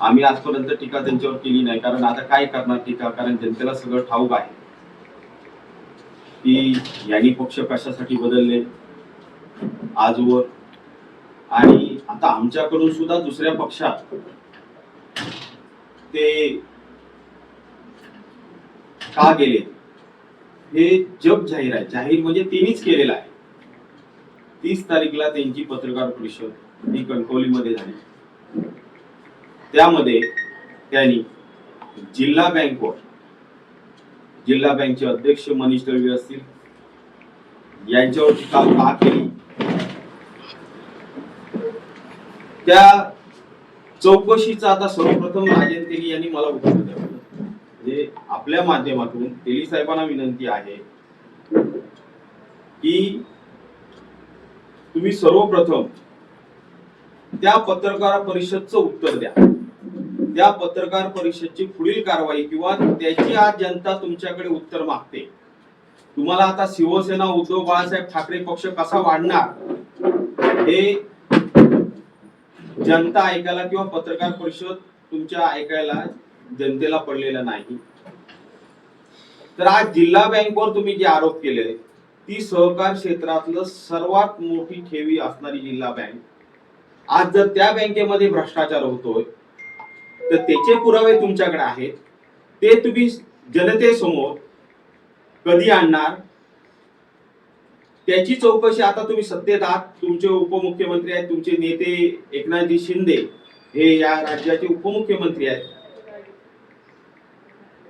आम्ही आजपर्यंत टीका त्यांच्यावर केली नाही कारण आता काय करणार टीका? कारण जनतेला सगळं ठाऊक आहे. की यांनी पक्ष कशासाठी बदलले? आजवर आणि आता आमच्याकडून सुद्धा दुसऱ्या पक्षात ते का गेले? हे जग जाहीर आहे. जाहीर म्हणजे त्यांनीच केलेलं आहे. तीस तारीखला त्यांची पत्रकार परिषद ही कणकवलीमध्ये झाली. त्यामध्ये त्यांनी जिल्हा बँकवर जिल्हा बँकचे अध्यक्ष मनीष दळवी असतील यांच्यावर काल का केली. त्या चौकशीचा आता सर्वप्रथम राजन तेली यांनी मला उत्तर द्यावं. म्हणजे आपल्या माध्यमातून तेली साहेबांना विनंती आहे की तुम्ही सर्वप्रथम त्या पत्रकार परिषदचं उत्तर द्या. त्या पत्रकार परिषदची पुढील कारवाई किंवा त्याची आज जनता तुमच्याकडे उत्तर मागते. तुम्हाला आता शिवसेना उद्धव बाळासाहेब ठाकरे पक्ष कसा वाढणार हे जनता ऐकायला किंवा पत्रकार परिषद तुमच्या ऐकायला जनतेला पडलेलं नाही. तर आज जिल्हा बँकवर तुम्ही जे आरोप केले ती सहकार क्षेत्रातलं सर्वात मोठी ठेवी असणारी जिल्हा बँक. आज जर त्या बँकेमध्ये भ्रष्टाचार होतोय तर त्याचे पुरावे तुमच्याकडे आहेत. ते तुम्ही जनतेसमोर कधी आणणार? त्याची चौकशी आता तुम्ही सत्तेत आहात. तुमचे उपमुख्यमंत्री आहेत तुमचे नेते एकनाथजी शिंदे हे या राज्याचे उपमुख्यमंत्री आहेत.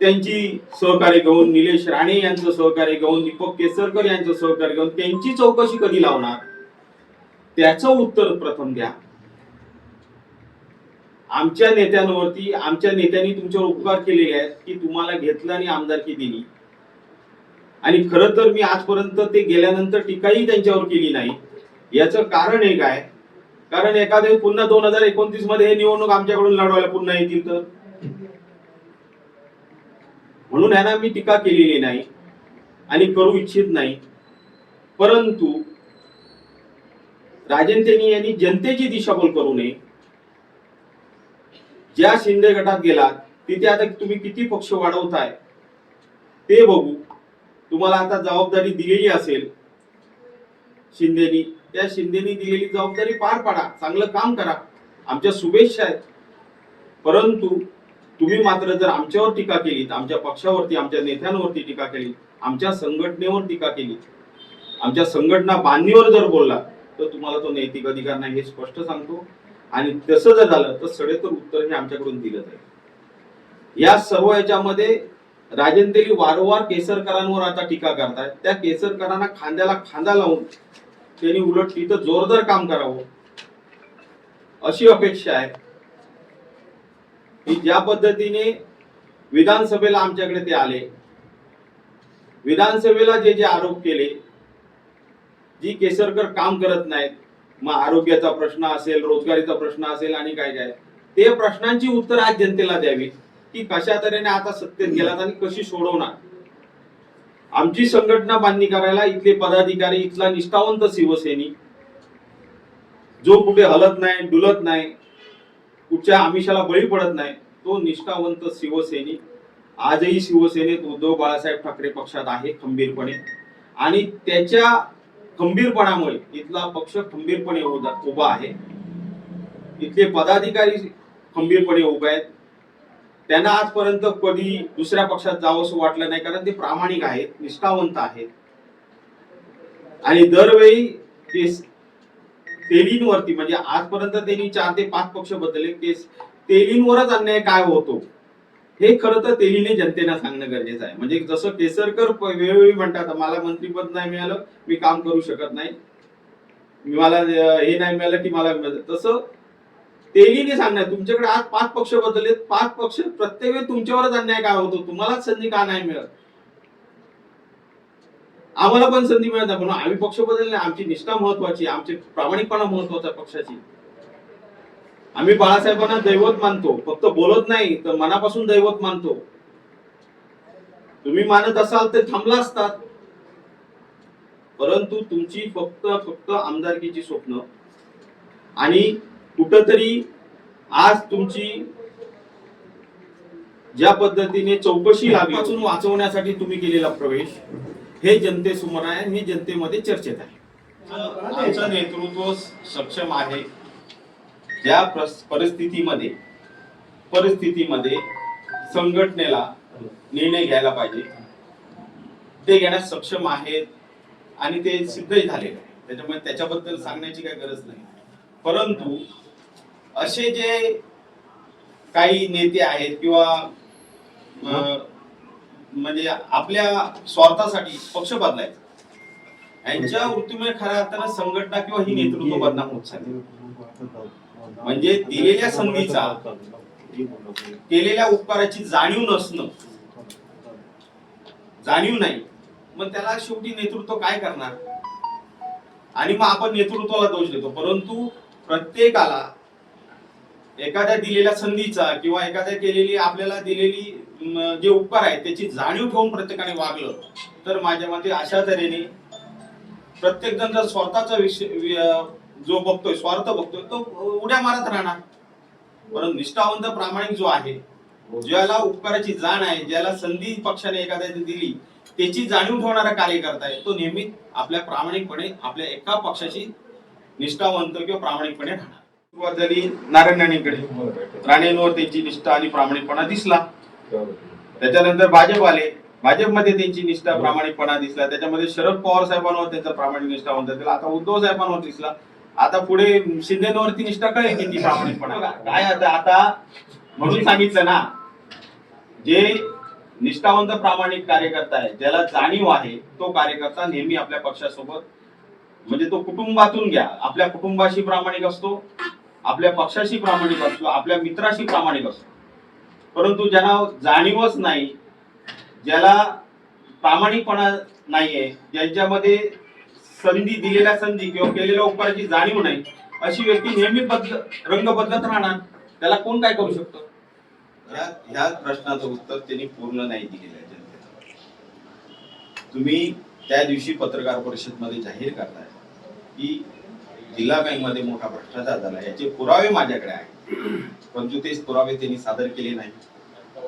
त्यांची सहकार्य घेऊन निलेश राणे यांचं सहकार्य घेऊन दीपक केसरकर यांचं सहकार्य घेऊन त्यांची चौकशी कधी लावणार? त्याचं उत्तर प्रथम द्या. आमच्या नेत्यांवरती आमच्या नेत्यांनी तुमच्यावर उपकार केलेले आहेत की तुम्हाला घेतलं आणि आमदारकी दिली. आणि खरं तर मी आजपर्यंत ते गेल्यानंतर टीकाही त्यांच्यावर केली नाही. याचं कारण एक आहे. कारण एखाद्या पुन्हा दोन हजार एकोणतीसमध्ये हे निवडणूक आमच्याकडून लढवायला पुन्हा येतील तर. म्हणून यांना मी टीका केलेली नाही आणि करू इच्छित नाही. परंतु राजन यांनी जनतेची दिशाभूल करू नये. ज्या शिंदे गटात गेलात तिथे आता तुम्ही किती पक्ष वाढवताय ते बघू. तुम्हाला आता जबाबदारी दिलेली असेल शिंदेनी. त्या शिंदेनी दिलेली जबाबदारी पार पाडा चांगलं काम करा. आमच्या शुभेच्छा आहेत. परंतु तुम्ही मात्र जर आमच्यावर टीका केली आमच्या पक्षावरती आमच्या नेत्यांवरती टीका केली आमच्या संघटनेवर टीका केली आमच्या संघटना बांधणीवर जर बोलला तर तुम्हाला तो नैतिक अधिकार नाही हे स्पष्ट सांगतो. आणि तसं जर झालं तर सडेतर उत्तर हे आमच्याकडून दिलं जाईल. या सर्व याच्यामध्ये राजेंद्री वारंवार केसरकरांवर आता टीका करतायत. त्या केसरकरांना खांद्याला खांदा लावून त्यांनी उलट तिथं जोरदार काम करावं अशी अपेक्षा आहे. की ज्या पद्धतीने विधानसभेला आमच्याकडे ते आले विधानसभेला जे जे आरोप केले जी केसरकर काम करत नाहीत मग आरोग्याचा प्रश्न असेल रोजगारीचा प्रश्न असेल आणि काय काय? ते प्रश्नांची उत्तर आज जनतेला द्यावी. की कशा तऱ्हेने आता सत्तेत गेलात आणि कशी सोडवणार? आमची संघटना बांधणी करायला इथले पदाधिकारी इथला निष्ठावंत शिवसैनिक जो कुठे हलत नाही डुलत नाही कुठच्या आमिषाला बळी पडत नाही तो निष्ठावंत शिवसैनिक आजही शिवसेनेत उद्धव बाळासाहेब ठाकरे पक्षात आहे खंबीरपणे. आणि त्याच्या खंबीरपणामुळे इथला पक्ष खंबीरपणे उभा आहे. इथले पदाधिकारी खंबीरपणे उभे आहेत. त्यांना आजपर्यंत कधी दुसऱ्या पक्षात जावंसं वाटलं नाही कारण ते प्रामाणिक आहेत निष्ठावंत आहेत. आणि दरवेळी ते तेलींवरती म्हणजे आजपर्यंत त्यांनी चार ते पाच पक्ष बदलले ते तेलींवरच अन्याय काय होतो? हे खरं तर तेलीने जनतेला सांगणं गरजेचं आहे. म्हणजे जसं केसरकर वेळोवेळी म्हणतात मला मंत्रीपद नाही मिळालं मी काम करू शकत नाही. मला हे नाही मिळालं की मला तसं तेलीने सांगणार तुमच्याकडे आज पाच पक्ष बदलले पाच पक्ष प्रत्येक वेळी तुमच्यावरच अन्याय काय होतो? तुम्हालाच संधी का नाही मिळत? आम्हाला पण संधी मिळत म्हणून आम्ही पक्ष बदलले आमची निष्ठा महत्वाची आमची प्रामाणिकपणा महत्त्वाचा पक्षाची. आम्ही बाळासाहेबांना दैवत मानतो. फक्त बोलत नाही तर मनापासून दैवत मानतो. तुम्ही मानत असाल तर थांबला असतात परंतु तुमची फक्त फक्त आमदारकीची स्वप्न. आणि कुठंतरी आज तुमची ज्या पद्धतीने चौकशी लागपासून वाचवण्यासाठी तुम्ही केलेला प्रवेश हे जनतेसमोर आहे हे जनतेमध्ये चर्चेत आहे. आमचं नेतृत्व सक्षम आहे. ज्या परिस्थितीमध्ये परिस्थितीमध्ये संघटनेला निर्णय घ्यायला पाहिजे ते घेण्यास सक्षम आहेत आणि ते सिद्धही झालेले आहे त्याच्यामुळे त्याच्याबद्दल सांगण्याची काही गरज नाही. परंतु असे जे काही नेते आहेत किंवा म्हणजे आपल्या स्वार्थासाठी पक्ष बदलायचा. यांच्या मृत्यूमुळे खऱ्या अर्थानं संघटना किंवा ही नेतृत्व बदनाम होत चालली. म्हणजे दिलेल्या संधीचा केलेल्या उपकाराची जाणीव नसणं. जाणीव नाही. मग त्याला शेवटी नेतृत्व काय करणार? आणि मग आपण नेतृत्वाला दोष देतो. परंतु प्रत्येकाला एखाद्या दिलेल्या संधीचा किंवा एखाद्या केलेली आपल्याला दिलेली जे उपकार आहेत त्याची जाणीव ठेवून प्रत्येकाने वागलं तर माझ्या मते अशा तऱ्हेने प्रत्येक जण जर स्वतःचा विषय जो बघतोय स्वार्थ बघतोय तो उड्या मारत राहणार. परंतु निष्ठावंत प्रामाणिक जो आहे ज्याला उपकाराची जाण आहे ज्याला संधी पक्षाने एखाद्याने दिली त्याची जाणीव ठेवणारा कार्यकर्ता आहे तो नेहमी आपल्या प्रामाणिकपणे आपल्या एका पक्षाशी निष्ठावंत किंवा प्रामाणिकपणे राहणार. सुरुवात झाली नारायण राणेंकडे राणेंवर त्यांची निष्ठा आणि प्रामाणिकपणा दिसला. त्याच्यानंतर भाजप आले. भाजपमध्ये त्यांची निष्ठा प्रामाणिकपणा दिसला. त्याच्यामध्ये शरद पवार साहेबांवर त्यांचा प्रामाणिक निष्ठा म्हणतात त्याला आता उद्धव साहेबांवर दिसला. आता पुढे शिंदेवरती निष्ठा कळेल किती प्रामाणिकपणा काय आता आता म्हणून सांगितलं ना जे निष्ठावंत प्रामाणिक कार्यकर्ता आहे ज्याला जाणीव आहे तो कार्यकर्ता नेहमी आपल्या पक्षासोबत म्हणजे तो कुटुंबातून घ्या. आपल्या कुटुंबाशी प्रामाणिक असतो आपल्या पक्षाशी प्रामाणिक असतो आपल्या मित्राशी प्रामाणिक असतो. परंतु ज्यांना जाणीवच नाही ज्याला प्रामाणिकपणा नाहीये ज्यांच्यामध्ये संधी दिलेल्या संधी किंवा केलेल्या उपकाराची जाणीव नाही अशी व्यक्ती नेहमी बदल रंग बदलत राहणार. त्याला कोण काय करू शकतो? या प्रश्नाचं उत्तर त्यांनी पूर्ण नाही दिलेलं आहे जनतेला तुम्ही त्या दिवशी पत्रकार परिषदमध्ये जाहीर करताय की जिल्हा बँकमध्ये मोठा भ्रष्टाचार झाला याचे पुरावे माझ्याकडे आहेत. परंतु तेच पुरावे त्यांनी सादर केले नाही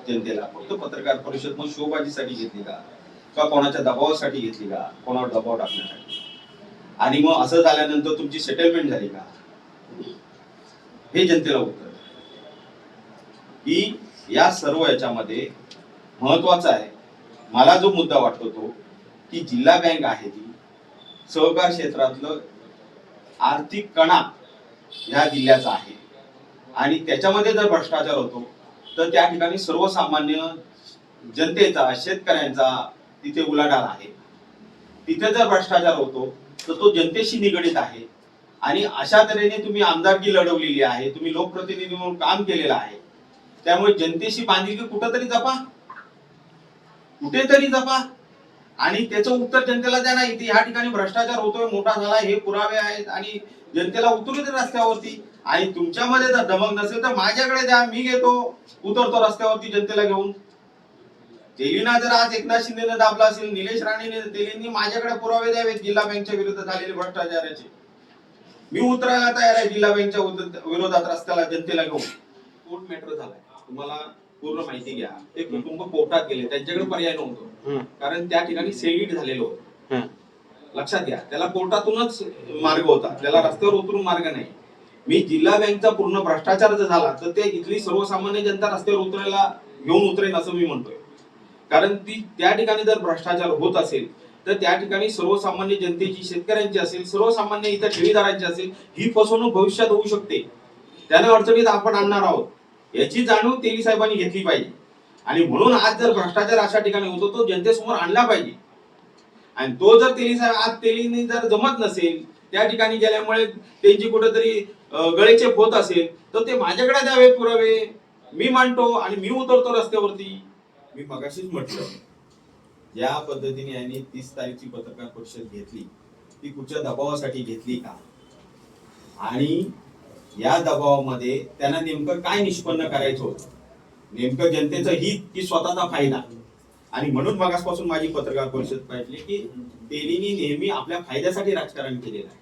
जनतेला फक्त पत्रकार परिषद मग शोबाजीसाठी घेतली का? का कोणाच्या दबावासाठी घेतली का? कोणावर दबाव टाकण्यासाठी? आणि मग असं झाल्यानंतर तुमची सेटलमेंट झाली का? हे जनतेला उत्तर. की या सर्व याच्यामध्ये महत्त्वाचा आहे. मला जो मुद्दा वाटतो तो की जिल्हा बँक आहे ती सहकार क्षेत्रातलं आर्थिक कणा ह्या जिल्ह्याचा आहे. आणि त्याच्यामध्ये जर भ्रष्टाचार होतो तर त्या ठिकाणी सर्वसामान्य जनतेचा शेतकऱ्यांचा तिथे उलाढाल आहे. तिथे जर भ्रष्टाचार होतो तर तो जनतेशी निगडीत आहे. आणि अशा तऱ्हेने तुम्ही आमदारकी लढवलेली आहे तुम्ही लोकप्रतिनिधी म्हणून काम केलेलं आहे. त्यामुळे जनतेशी बांधिलकी कुठंतरी जपा. कुठेतरी जपा. आणि त्याचं उत्तर जनतेला द्या नाही इथे ह्या ठिकाणी भ्रष्टाचार होतोय मोठा झाला हे पुरावे आहेत आणि जनतेला उतरू दे रस्त्यावरती. आणि तुमच्यामध्ये जर दमक नसेल तर माझ्याकडे द्या मी घेतो. उतरतो रस्त्यावरती जनतेला घेऊन. तेलीना जर आज एकनाथ शिंदेने दाबला असेल निलेश राणेने तेलींनी माझ्याकडे पुरावे द्यावेत जिल्हा बँकच्या विरुद्ध झालेले भ्रष्टाचाराचे. मी उतरायला तयार आहे जिल्हा बँकच्या विरोधात रस्त्याला जनतेला घेऊन. कोर्ट मॅटर झालाय. तुम्हाला पूर्ण माहिती घ्या. ते कुटुंब कोर्टात गेले त्यांच्याकडे पर्याय नव्हतो. कारण त्या ठिकाणी सेलिट झालेलं होतं. लक्षात घ्या त्याला कोर्टातूनच मार्ग होता. त्याला रस्त्यावर उतरून मार्ग नाही. मी जिल्हा बँकचा पूर्ण भ्रष्टाचार जर झाला तर ते इथली सर्वसामान्य जनता रस्त्यावर उतरायला घेऊन उतरेल असं मी म्हणतोय. कारण ती त्या ठिकाणी जर भ्रष्टाचार होत असेल तर त्या ठिकाणी सर्वसामान्य जनतेची शेतकऱ्यांची असेल सर्वसामान्य इतर ठेवीदारांची असेल ही फसवणूक भविष्यात होऊ शकते. त्याने अडचणीत आपण आणणार आहोत. याची जाणीव तेली साहेबांनी घेतली पाहिजे. आणि म्हणून आज जर भ्रष्टाचार अशा ठिकाणी होतो तो जनतेसमोर आणला पाहिजे. आणि तो जर तेली साहेब आज तेलीने जर जमत नसेल त्या ठिकाणी गेल्यामुळे त्यांची कुठेतरी गळेचे गळेचेप होत असेल तर ते माझ्याकडे द्यावे पुरावे. मी मांडतो आणि मी उतरतो रस्त्यावरती. मी मगाशीच म्हटलं ज्या पद्धतीने यांनी तीस तारीखची पत्रकार परिषद घेतली ती कुठच्या दबावासाठी घेतली का? आणि या दबावामध्ये त्यांना नेमकं काय निष्पन्न करायचं होतं? नेमकं जनतेचं हित की स्वतःचा फायदा? आणि म्हणून मगासपासून माझी पत्रकार परिषद पाहिजे की तेलीनी नेहमी आपल्या फायद्यासाठी राजकारण केलेलं आहे.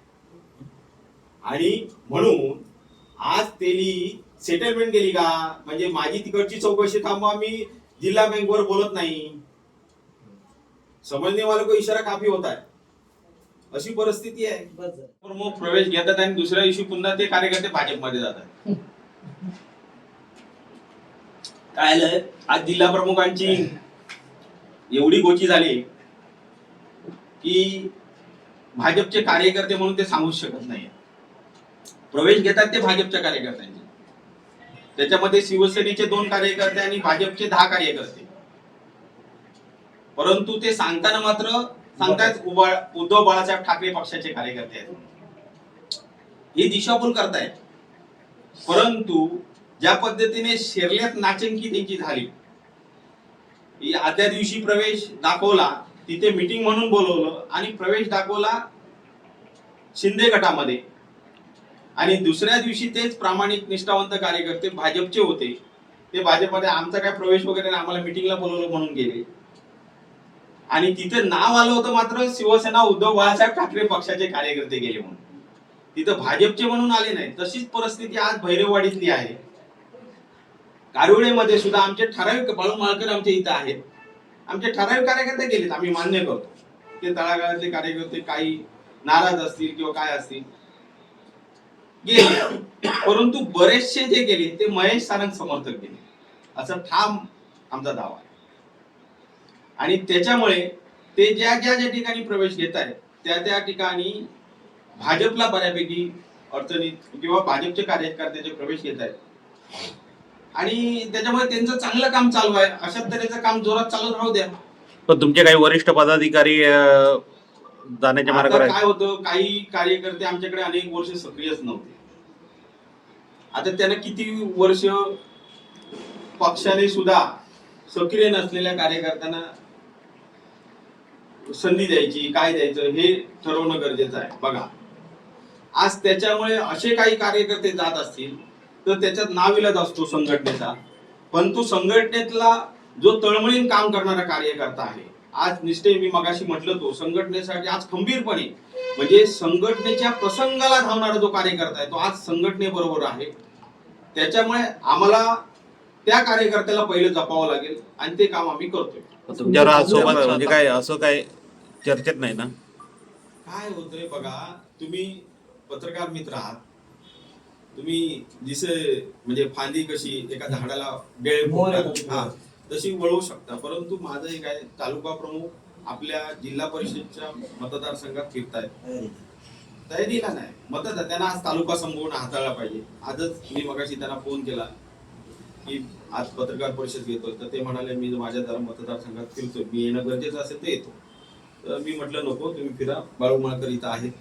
आणि म्हणून आज तेली सेटलमेंट केली का? म्हणजे माझी तिकडची चौकशी थांबवा मी जिल्हा बँकवर बोलत नाही. समजणे वाला को इशारा काफी होता है. अशी परिस्थिती आहे. प्रमुख प्रवेश घेतात आणि दुसऱ्या दिवशी पुन्हा ते कार्यकर्ते भाजपमध्ये जातात. काय आलंय आज जिल्हा प्रमुखांची एवढी गोची झाली की भाजपचे कार्यकर्ते म्हणून ते सांगूच शकत नाही प्रवेश घेतात ते भाजपच्या कार्यकर्त्यांचे. त्याच्यामध्ये शिवसेनेचे दोन कार्यकर्ते आणि भाजपचे दहा कार्यकर्ते. परंतु ते सांगताना मात्र सांगतायत उद्धव बाळासाहेब ठाकरे पक्षाचे कार्यकर्ते आहेत. ही दिशाभूल करतायत. परंतु ज्या पद्धतीने शेरल्यात नाचंकी त्यांची झाली आदल्या दिवशी प्रवेश दाखवला तिथे मीटिंग म्हणून बोलवलं आणि प्रवेश दाखवला शिंदे गटामध्ये. आणि दुसऱ्या दिवशी तेच प्रामाणिक निष्ठावंत कार्यकर्ते भाजपचे होते. ते भाजपमध्ये आमचा काय प्रवेश वगैरे आम्हाला मिटिंगला बोलवलं म्हणून गेले. आणि तिथे नाव आलं होतं मात्र शिवसेना उद्धव बाळासाहेब ठाकरे पक्षाचे कार्यकर्ते गेले म्हणून. तिथं भाजपचे म्हणून आले नाही तशीच परिस्थिती आज भैरववाडीतली आहे. कारुळेमध्ये सुद्धा आमचे ठराविक बाळू माळकर आमच्या इथं आहेत. आमचे ठराविक कार्यकर्ते गेलेत आम्ही मान्य करतो. ते तळागाळातले कार्यकर्ते काही नाराज असतील किंवा काय असतील गेले. परंतु बरेचसे जे गेले ते महेश सारंग समर्थक गेले. असा ठाम आमचा दावा आहे. आणि त्याच्यामुळे ते ज्या ज्या ज्या ठिकाणी प्रवेश घेत आहेत त्या त्या ठिकाणी भाजपला बऱ्यापैकी अडचणीत किंवा भाजपचे कार्यकर्त्याचे प्रवेश घेत आहेत. आणि त्याच्यामुळे त्यांचं चांगलं काम चालू आहे. अशा तऱ्हेचं काम जोरात चालू राहू द्या. पण तुमचे काही वरिष्ठ पदाधिकारी जाण्याच्या मार्गावर आता काय होतं काही कार्यकर्ते आमच्याकडे अनेक वर्ष सक्रियच नव्हते. आता त्यांना किती वर्ष पक्षाने सुद्धा सक्रिय नसलेल्या कार्यकर्त्यांना संधी द्यायची काय द्यायचं हे ठरवणं गरजेचं आहे. बघा आज त्याच्यामुळे असे काही कार्यकर्ते जात असतील तर त्याच्यात नाविलाज असतो संघटनेचा. पण तो संघटनेतला जो तळमळीन काम करणारा कार्यकर्ता आहे आज निष्ठे मी मगाशी म्हटलं तो संघटनेसाठी आज खंबीरपणे म्हणजे संघटनेच्या प्रसंगाला धावणारा जो कार्यकर्ता आहे तो आज संघटनेबरोबर आहे. त्याच्यामुळे आम्हाला त्या कार्यकर्त्याला पहिलं जपावं लागेल आणि ते काम आम्ही करतोय. तुमच्यावर म्हणजे काय असं काय चर्चेत नाही ना? काय होतंय बघा तुम्ही पत्रकार मित्र आहात. तुम्ही जिसे म्हणजे फांदी कशी एका झाडाला बेळ हा, तशी वळवू शकता. परंतु माझं एक आहे तालुका प्रमुख आपल्या जिल्हा परिषदच्या मतदारसंघात फिरतायत. तयारीला नाही. मतदार त्यांना आज तालुका संपवून हाताळला पाहिजे. आजच मी मगाशी त्यांना फोन केला की आज पत्रकार परिषद घेतोय. तर ते म्हणाले मी माझ्या जरा मतदारसंघात फिरतोय. मी येणं गरजेचं असेल तर येतो. तर मी म्हटलं नको तुम्ही फिरा. बाळूमाळकर इथं आहेत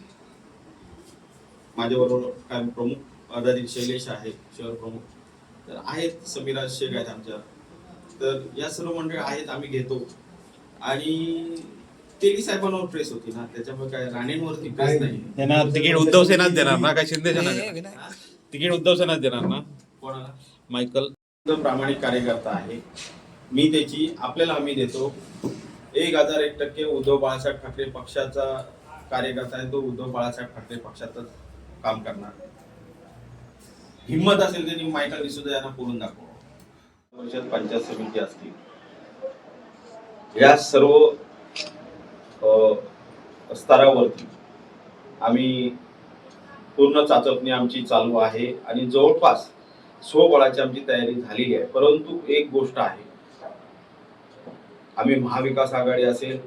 माझ्याबरोबर काय प्रमुख पदाधिकारी शैलेश आहे शहर प्रमुख. तर आहेत समीराज शेख आहेत आमच्या. तर या सर्व मंडळ आहेत आम्ही घेतो. आणि तेली साहेबांवर प्रेस होती ना त्याच्यामुळे काय राणेंवरती प्रेस नाही. त्यांना तिकीट उद्धव सेनाच देणार ना काय शिंदे सेना देणार? हा? तिकीट उद्धव सेनाच देणार ना? कोणाला? मायकल. प्रामाणिक कार्यकर्ता आहे मी त्याची आपल्याला हमी देतो. एक हजार एक टक्के उद्धव बाळासाहेब ठाकरे पक्षाचा कार्यकर्ता आहे तो उद्धव बाळासाहेब ठाकरे पक्षातच काम करणार. हिंमत असेल त्यांनी मायकल डिसोजा यांना बोलून दाखव. परिषद पंचायत समिती असतील या सर्व स्तरावरती आम्ही पूर्ण चाचपणी आमची चालू आहे आणि जवळपास स्वबळाची आमची तयारी झालेली आहे. परंतु एक गोष्ट आहे. आम्ही महाविकास आघाडी असेल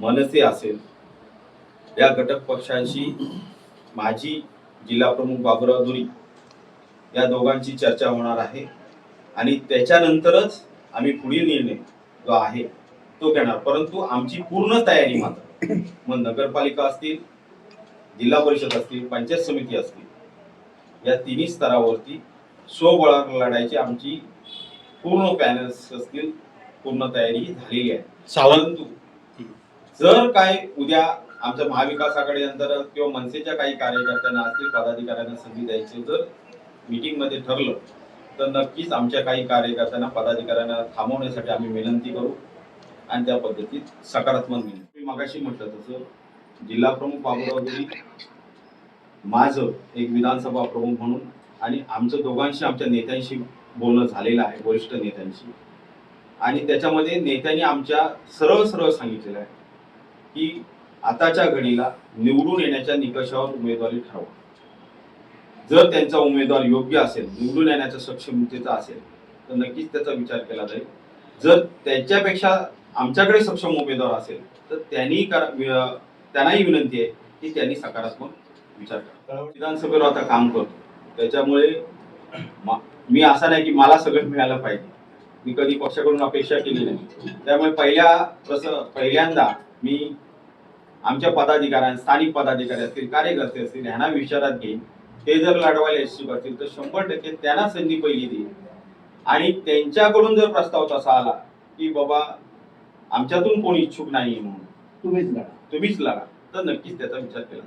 मनसे असेल या घटक पक्षांशी माझी जिल्हा प्रमुख बाबुराव दुरी या दोघांची चर्चा होणार आहे. आणि त्याच्यानंतरच आम्ही पुढील निर्णय जो आहे तो घेणार. परंतु आमची पूर्ण तयारी मात्र मग नगरपालिका असतील जिल्हा परिषद असतील पंचायत समिती असतील या तिन्ही स्तरावरती स्वबळावर लढायची आमची पूर्ण पॅनल्स असतील पूर्ण तयारी झालेली आहे. सावंत परंतु जर काय उद्या आमच्या महाविकास आघाडी अंतर्गत किंवा मनसेच्या काही कार्यकर्त्यांना असतील पदाधिकाऱ्यांना संधी द्यायची जर मीटिंगमध्ये ठरलं तर नक्कीच आमच्या काही कार्यकर्त्यांना पदाधिकाऱ्यांना थांबवण्यासाठी आम्ही विनंती करू आणि त्या पद्धतीत सकारात्मक मी मगाशी म्हटलं तसं जिल्हा प्रमुख बाबुराव माझं एक विधानसभा प्रमुख म्हणून आणि आमचं दोघांशी आमच्या नेत्यांशी बोलणं झालेलं आहे वरिष्ठ नेत्यांशी. आणि त्याच्यामध्ये नेत्यांनी आमच्या सरळ सरळ सांगितलेलं आहे की आताच्या घडीला निवडून येण्याच्या निकषावर उमेदवारी ठरवा. जर त्यांचा उमेदवार योग्य असेल निवडून येण्याच्या सक्षमतेचा असेल तर नक्कीच त्याचा विचार केला जाईल. जर त्याच्यापेक्षा आमच्याकडे सक्षम उमेदवार असेल तर त्यांनी त्यांनाही विनंती आहे की त्यांनी सकारात्मक विचार करा. विधानसभेवर आता काम करतो. त्याच्यामुळे मा- मी असा नाही की मला सगळं मिळालं पाहिजे. मी कधी पक्षाकडून अपेक्षा केली नाही. त्यामुळे पहिल्या प्रस पहिल्यांदा मी आमच्या पदाधिकाऱ्यांना स्थानिक पदाधिकारी असतील कार्यकर्ते असतील ह्यांना विचारात घेईन ते जर लढवायला इच्छुक असतील तर शंभर टक्के त्यांना संधी पहिली देईल आणि त्यांच्याकडून जर प्रस्ताव तसा आला की बाबा आमच्यातून कोणी इच्छुक नाही म्हणून तुम्हीच लढा तुम्हीच लढा तर नक्कीच त्याचा विचार केला.